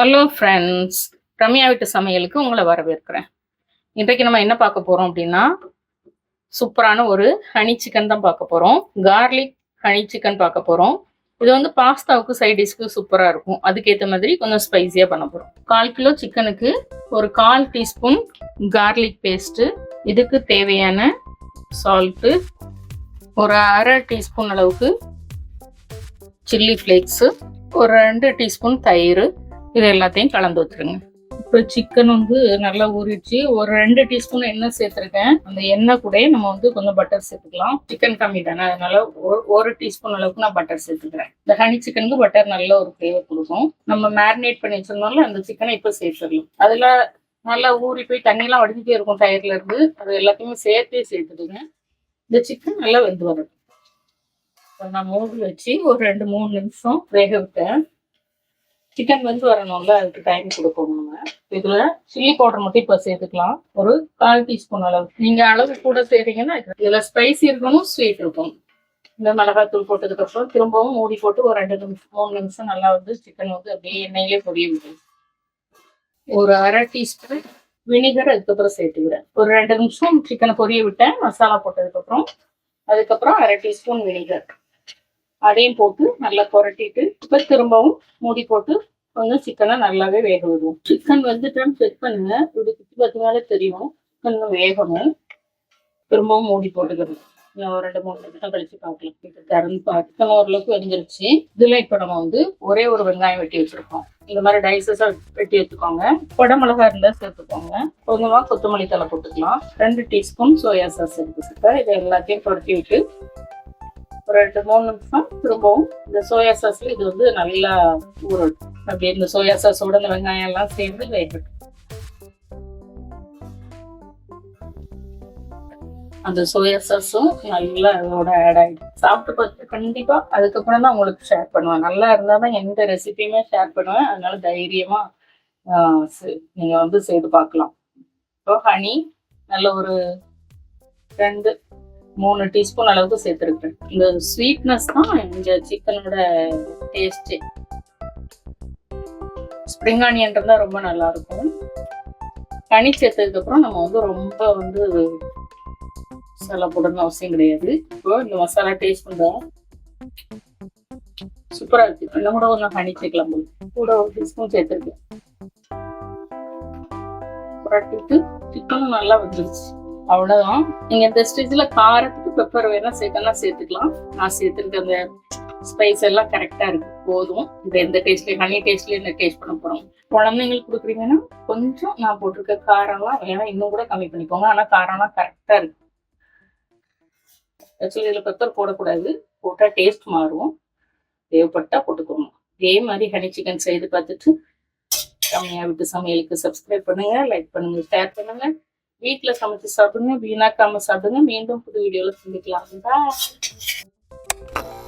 Hello friends Ramya வீட்டு சமையலுக்கு உங்களை வரவேற்கிறேன். இன்றைக்கு நம்ம என்ன பார்க்க போகிறோம் அப்படின்னா சூப்பரான ஒரு ஹனி சிக்கன் தான் பார்க்க போகிறோம் கார்லிக் ஹனி சிக்கன் பார்க்க போகிறோம் இது வந்து பாஸ்தாவுக்கு சைட் டிஷ்க்கு சூப்பராக இருக்கும். அதுக்கேற்ற மாதிரி கொஞ்சம் ஸ்பைசியாக பண்ண போகிறோம் கால் கிலோ சிக்கனுக்கு ஒரு கால் டீஸ்பூன் கார்லிக் பேஸ்ட்டு இதுக்கு தேவையான சால்ட்டு ஒரு அரை டீஸ்பூன் அளவுக்கு சில்லி ஃப்ளேக்ஸு ஒரு ரெண்டு டீஸ்பூன் தயிர். இது எல்லாத்தையும் கலந்து வச்சுருங்க. இப்போ சிக்கன் வந்து நல்லா ஊறிடுச்சு. ஒரு ரெண்டு டீஸ்பூன் எண்ணெய் சேர்த்துருக்கேன். அந்த எண்ணெய் கூட நம்ம வந்து கொஞ்சம் பட்டர் சேர்த்துக்கலாம். சிக்கன் கம்மி தானே. அதனால ஒரு ஒரு டீஸ்பூன் அளவுக்கு நான் பட்டர் சேர்த்துக்கிறேன். இந்த ஹனி சிக்கனுக்கு பட்டர் நல்ல ஒரு ஃப்ளேவர் கொடுக்கும். நம்ம மேரினேட் பண்ணி வச்சிருந்தோம்ல அந்த சிக்கனை இப்போ சேர்த்துடலாம். அதில் நல்லா ஊறி போய் தண்ணியெல்லாம் வடிஞ்சிட்டே இருக்கும் டயர்ல இருந்து. அது எல்லாத்தையுமே சேர்த்தே சேர்த்துடுங்க. இந்த சிக்கன் நல்லா வெந்து வரணும் நான் மூடி வச்சு ஒரு ரெண்டு மூணு நிமிஷம் வேக விட்டேன். சிக்கன் வந்து வரணும்ல அதுக்கு டைம் கொடுப்போம் நம்ம. இதுல சில்லி பவுடர் மட்டும் இப்போ சேர்த்துக்கலாம். ஒரு கால் டீஸ்பூன் அளவு. நீங்க அளவு கூட செய்றீங்கன்னா இதுல ஸ்பைசி இருக்கணும் ஸ்வீட் இருக்கும் இந்த மிளகாத்தூள் போட்டதுக்கு அப்புறம் திரும்பவும் மூடி போட்டு ஒரு ரெண்டு நிமிஷம் மூணு நிமிஷம் நல்லா வந்து சிக்கன் வந்து அப்படியே எண்ணெயிலே பொரிய விடும் ஒரு அரை டீஸ்பூன் வினிகர் அதுக்கப்புறம் சேர்த்துக்கிறேன். ஒரு ரெண்டு நிமிஷம் சிக்கனை பொரிய விட்டேன் மசாலா போட்டதுக்கப்புறம் அதுக்கப்புறம் அரை டீஸ்பூன் வினிகர் அதையும் போட்டு நல்லா புரட்டிட்டு இப்போ திரும்பவும் மூடி போட்டு கொஞ்சம் சிக்கனை நல்லாவே வேக விடுவோம். சிக்கன் வந்துட்டான்னு செக் பண்ணுங்க. இப்படி குத்தி பார்த்தீங்கனாலே தெரியும். கொஞ்சம் வேகணும். திரும்பவும் மூடி போட்டுக்கணும் ஒரு ரெண்டு மூணு நிமிஷம் கழிச்சு பார்க்கலாம். இப்போ திறந்து பார்த்து ஓரளவுக்கு வெந்துருச்சு. இதுல இப்போ நம்ம வந்து ஒரே ஒரு வெங்காயம் வெட்டி வச்சிருக்கோம். இந்த மாதிரி டைசஸா வெட்டி வச்சுக்கோங்க குடமிளகா இருந்தா சேர்த்துக்கோங்க. கொஞ்சமா கொத்தமல்லி தலை போட்டுக்கலாம். ரெண்டு டீஸ்பூன் சோயா சாஸ் எடுத்துக்கிட்டு இதை எல்லாத்தையும் புரட்டி விட்டு ஒரு ரெண்டு மூணு நிமிஷம் திரும்பவும் இந்த சோயா சாஸ்ல இது வந்து நல்லா ஊறட்டும் அப்படியே இந்த சோயா சாஸோட இந்த வெங்காயம் எல்லாம் சேர்ந்து வேகட்டும். அந்த சோயா சாஸும் நல்லா அதோட ஆட் ஆகிடும் சாப்பிட்டு பார்த்து கண்டிப்பா அதுக்கப்புறம் தான் உங்களுக்கு ஷேர் பண்ணுவேன். நல்லா இருந்தா தான் எந்த ரெசிபியுமே ஷேர் பண்ணுவேன். அதனால தைரியமா செ- நீங்க வந்து செய்து பார்க்கலாம். இப்போ ஹனி நல்ல ஒரு ரெண்டு மூணு டீஸ்பூன் அளவுக்கு சேர்த்துருக்கேன் இந்த ஸ்வீட்னஸ் தான் இந்த சிக்கனோட டேஸ்ட்டு ஸ்ப்ரிங் ஆனியன் இருந்தா ரொம்ப நல்லா இருக்கும் ஹனி சேர்த்ததுக்கு அப்புறம் நம்ம வந்து ரொம்ப வந்து மசாலா போடணும் அவசியம் கிடையாது. இப்போ இந்த மசாலா டேஸ்ட் பண்ணுறோம் சூப்பரா இருக்கு. இன்னும் கூட கொஞ்சம் ஹனி சேர்க்கலாம் போது கூட ஒரு டீஸ்பூன் சேர்த்துருக்கேன். புரட்டிட்டு சிக்கனும் நல்லா வந்துருச்சு. அவ்வளவுதான். நீங்க இந்த ஸ்டேஜ்ல காரத்துக்கு பெப்பர் வேணா சேர்த்தெல்லாம் சேர்த்துக்கலாம். நான் சேர்த்துருக்க அந்த ஸ்பைஸ் எல்லாம் கரெக்டா இருக்கு. போதும். இது எந்த டேஸ்ட்லயே ஹனி டேஸ்ட்லயே என்ன டேஸ்ட் பண்ண போறோம்? குழந்தைங்களுக்கு கொடுக்குறீங்கன்னா கொஞ்சம் நான் போட்டிருக்க காரம்லாம் வேணா இன்னும் கூட கம்மி பண்ணிக்கோங்க. ஆனா காரம்லாம் கரெக்டா இருக்கு. ஆக்சுவலி இதில் பெப்பர் போடக்கூடாது. போட்டால் டேஸ்ட் மாறும். தேவைப்பட்டா போட்டுக்கோங்க. இதே மாதிரி ஹனி சிக்கன் செய்து பார்த்துட்டு கம்மியாக விட்டு சமையலுக்கு சப்ஸ்கிரைப் பண்ணுங்க லைக் பண்ணுங்க ஷேர் பண்ணுங்க. வீட்டில் சமைச்சு சாப்பிடுங்க வீணாக்காம சாப்பிடுங்க மீண்டும் புது வீடியோவில் சந்திக்கலாம் Bye.